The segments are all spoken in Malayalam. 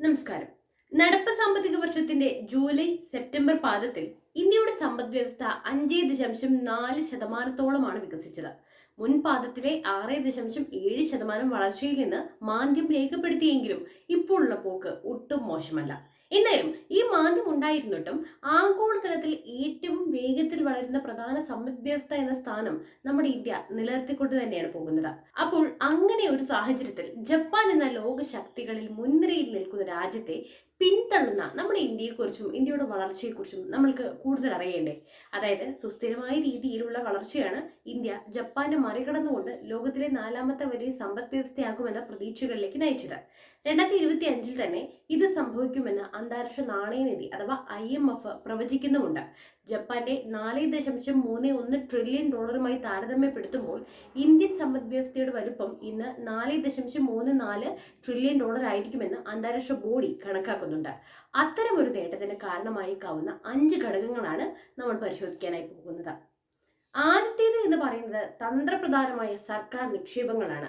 നമസ്കാരം. നടപ്പ് സാമ്പത്തിക വർഷത്തിന്റെ ജൂലൈ സെപ്റ്റംബർ പാദത്തിൽ ഇന്ത്യയുടെ സമ്പദ് വ്യവസ്ഥ അഞ്ച് ദശാംശം നാല് ശതമാനത്തോളമാണ് വികസിച്ചത്. മുൻ പാദത്തിലെ ആറ് ദശാംശം ഏഴ് ശതമാനം വളർച്ചയിൽ നിന്ന് മാന്ദ്യം രേഖപ്പെടുത്തിയെങ്കിലും ഇപ്പോഴുള്ള പോക്ക് ഒട്ടും മോശമല്ല. എന്നാലും ഈ മാന്ദ്യം ഉണ്ടായിരുന്നിട്ടും ആഗോളതലത്തിൽ ഏറ്റവും വേഗത്തിൽ വളരുന്ന പ്രധാന സമ്പദ് വ്യവസ്ഥ എന്ന സ്ഥാനം നമ്മുടെ ഇന്ത്യ നിലനിർത്തിക്കൊണ്ട് തന്നെയാണ് പോകുന്നത്. അപ്പോൾ അങ്ങനെ ഒരു സാഹചര്യത്തിൽ ജപ്പാൻ എന്ന ലോക ശക്തികളിൽ മുൻനിരയിൽ നിൽക്കുന്ന രാജ്യത്തെ പിന്തള്ളുന്ന നമ്മുടെ ഇന്ത്യയെക്കുറിച്ചും ഇന്ത്യയുടെ വളർച്ചയെക്കുറിച്ചും നമ്മൾക്ക് കൂടുതൽ അറിയേണ്ടേ? അതായത് സുസ്ഥിരമായ രീതിയിലുള്ള വളർച്ചയാണ് ഇന്ത്യ ജപ്പാനെ മറികടന്നുകൊണ്ട് ലോകത്തിലെ നാലാമത്തെ വലിയ സമ്പദ് വ്യവസ്ഥയാകുമെന്ന പ്രതീക്ഷകളിലേക്ക് നയിച്ചത്. രണ്ടായിരത്തി ഇരുപത്തി അഞ്ചിൽ തന്നെ ഇത് സംഭവിക്കുമെന്ന് അന്താരാഷ്ട്ര നാണയനിധി അഥവാ ഐ എം എഫ് പ്രവചിക്കുന്നുമുണ്ട്. ജപ്പാന്റെ നാല് ദശാംശം മൂന്ന് ഒന്ന് ട്രില്യൺ ഡോളറുമായി താരതമ്യപ്പെടുത്തുമ്പോൾ ഇന്ത്യൻ സമ്പദ് വ്യവസ്ഥയുടെ വലുപ്പം ഇന്ന് നാല് ദശാംശം മൂന്ന് നാല് ട്രില്യൺ ഡോളർ ആയിരിക്കുമെന്ന് അന്താരാഷ്ട്ര ബോഡി കണക്കാക്കുന്നുണ്ട്. അത്തരമൊരു നേട്ടത്തിന് കാരണമായേക്കാവുന്ന അഞ്ച് ഘടകങ്ങളാണ് നമ്മൾ പരിശോധിക്കാനായി പോകുന്നത്. ആദ്യത്തേത് എന്ന് പറയുന്നത് തന്ത്രപ്രധാനമായ സർക്കാർ നിക്ഷേപങ്ങളാണ്.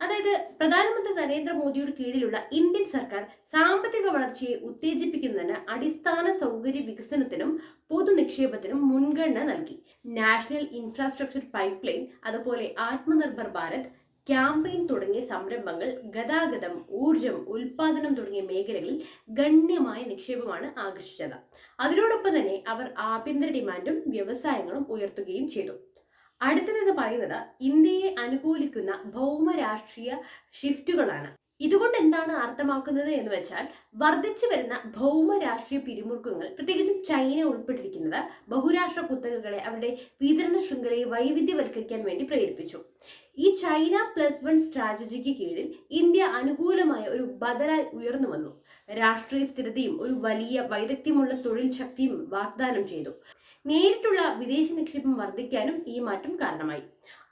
അതായത് പ്രധാനമന്ത്രി നരേന്ദ്രമോദിയുടെ കീഴിലുള്ള ഇന്ത്യൻ സർക്കാർ സാമ്പത്തിക വളർച്ചയെ ഉത്തേജിപ്പിക്കുന്നതിന് അടിസ്ഥാന സൗകര്യ വികസനത്തിനും പൊതു നിക്ഷേപത്തിനും മുൻഗണന നൽകി. നാഷണൽ ഇൻഫ്രാസ്ട്രക്ചർ പൈപ്പ് ലൈൻ അതുപോലെ ആത്മനിർഭർ ഭാരത് ക്യാമ്പയിൻ തുടങ്ങിയ സംരംഭങ്ങൾ ഗതാഗതം ഊർജം ഉൽപാദനം തുടങ്ങിയ മേഖലകളിൽ ഗണ്യമായ നിക്ഷേപമാണ് ആകർഷിച്ചത്. അതിനോടൊപ്പം തന്നെ അവർ ആഭ്യന്തര ഡിമാൻഡും വ്യവസായങ്ങളും ഉയർത്തുകയും ചെയ്തു. അടുത്തതെന്ന് പറയുന്നത് ഇന്ത്യയെ അനുകൂലിക്കുന്ന ഭൗമരാഷ്ട്രീയ ഷിഫ്റ്റുകളാണ് ഇതുകൊണ്ട് എന്താണ് അർത്ഥമാക്കുന്നത് എന്ന് വെച്ചാൽ വർദ്ധിച്ചു വരുന്ന ഭൗമ രാഷ്ട്രീയ പിരിമുറുക്കങ്ങൾ പ്രത്യേകിച്ചും ചൈന ഉൾപ്പെട്ടിരിക്കുന്നത് ബഹുരാഷ്ട്ര കുത്തകകളെ അവരുടെ വിതരണ ശൃംഖലയെ വൈവിധ്യവൽക്കരിക്കാൻ വേണ്ടി പ്രേരിപ്പിച്ചു. ഈ ചൈന പ്ലസ് വൺ സ്ട്രാറ്റജിക്ക് കീഴിൽ ഇന്ത്യ അനുകൂലമായ ഒരു ബദലായി ഉയർന്നു വന്നു. രാഷ്ട്രീയ സ്ഥിരതയും ഒരു വലിയ വൈദഗ്ധ്യമുള്ള തൊഴിൽ ശക്തിയും വാഗ്ദാനം ചെയ്തു. നേരിട്ടുള്ള വിദേശ നിക്ഷേപം വർദ്ധിക്കാനും ഈ മാറ്റം കാരണമായി.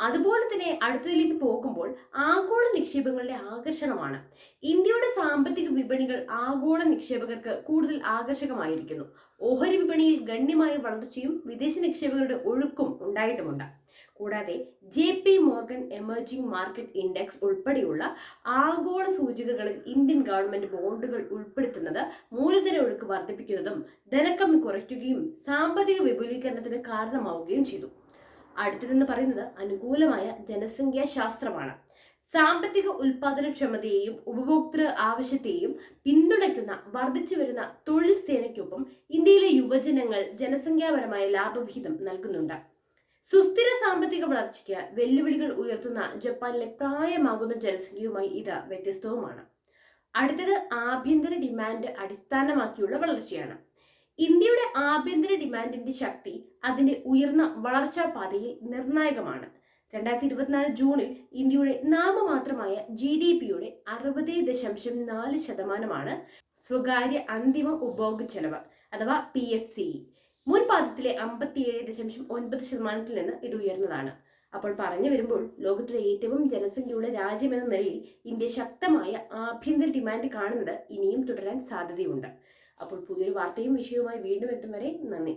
അതുപോലെ തന്നെ അടുത്തതിലേക്ക് പോകുമ്പോൾ ആഗോള നിക്ഷേപങ്ങളുടെ ആകർഷണമാണ്. ഇന്ത്യയുടെ സാമ്പത്തിക വിപണികൾ ആഗോള നിക്ഷേപകർക്ക് കൂടുതൽ ആകർഷകമായിരിക്കുന്നു. ഓഹരി വിപണിയിൽ ഗണ്യമായ വളർച്ചയും വിദേശ നിക്ഷേപകരുടെ ഒഴുക്കും ഉണ്ടായിട്ടുമുണ്ട്. കൂടാതെ J P Morgan emerging market index ഉൾപ്പെടെയുള്ള ആഗോള സൂചികകളിൽ ഇന്ത്യൻ ഗവൺമെന്റ് ബോണ്ടുകൾ ഉൾപ്പെടുത്തുന്നത് മൂലധന ഒഴുക്ക് വർദ്ധിപ്പിക്കുന്നതും ധനക്കമ്മി കുറയ്ക്കുകയും സാമ്പത്തിക വിപുലീകരണത്തിന് കാരണമാവുകയും ചെയ്തു. അടുത്തതെന്ന് പറയുന്നത് അനുകൂലമായ ജനസംഖ്യാ ശാസ്ത്രമാണ്. സാമ്പത്തിക ഉൽപാദനക്ഷമതയെയും ഉപഭോക്തൃ ആവശ്യത്തെയും പിന്തുണയ്ക്കുന്ന വർദ്ധിച്ചു വരുന്ന തൊഴിൽ സേനയ്ക്കൊപ്പം ഇന്ത്യയിലെ യുവജനങ്ങൾ ജനസംഖ്യാപരമായ ലാഭവിഹിതം നൽകുന്നുണ്ട്. സുസ്ഥിര സാമ്പത്തിക വളർച്ചയ്ക്ക് വെല്ലുവിളികൾ ഉയർത്തുന്ന ജപ്പാനിലെ പ്രായമാകുന്ന ജനസംഖ്യയുമായി ഇത് വ്യത്യസ്തവുമാണ്. അടുത്തത് ആഭ്യന്തര ഡിമാൻഡ് അടിസ്ഥാനമാക്കിയുള്ള വളർച്ചയാണ്. ഇന്ത്യയുടെ ആഭ്യന്തര ഡിമാൻഡിന്റെ ശക്തി അതിന്റെ ഉയർന്ന വളർച്ചാ പാതയിൽ നിർണായകമാണ്. രണ്ടായിരത്തി ഇരുപത്തിനാല് ജൂണിൽ ഇന്ത്യയുടെ നാമമാത്രമായ ജി ഡി പിയുടെ അറുപത് ദശാംശം നാല് ശതമാനമാണ് സ്വകാര്യ അന്തിമ ഉപഭോഗ ചെലവ് അഥവാ പി എഫ് സി മുൻ പാദത്തിലെ അമ്പത്തിയേഴ് ദശാംശം ഒൻപത് ശതമാനത്തിൽ നിന്ന് ഇത് ഉയർന്നതാണ്. അപ്പോൾ പറഞ്ഞു വരുമ്പോൾ ലോകത്തിലെ ഏറ്റവും ജനസംഖ്യയുള്ള രാജ്യം എന്ന നിലയിൽ ഇന്ത്യ ശക്തമായ ആഭ്യന്തര ഡിമാൻഡ് കാണുന്നത് ഇനിയും തുടരാൻ സാധ്യതയുണ്ട്. അപ്പോൾ പുതിയൊരു വാർത്തയും വിഷയവുമായി വീണ്ടും എത്തും വരെ നന്ദി.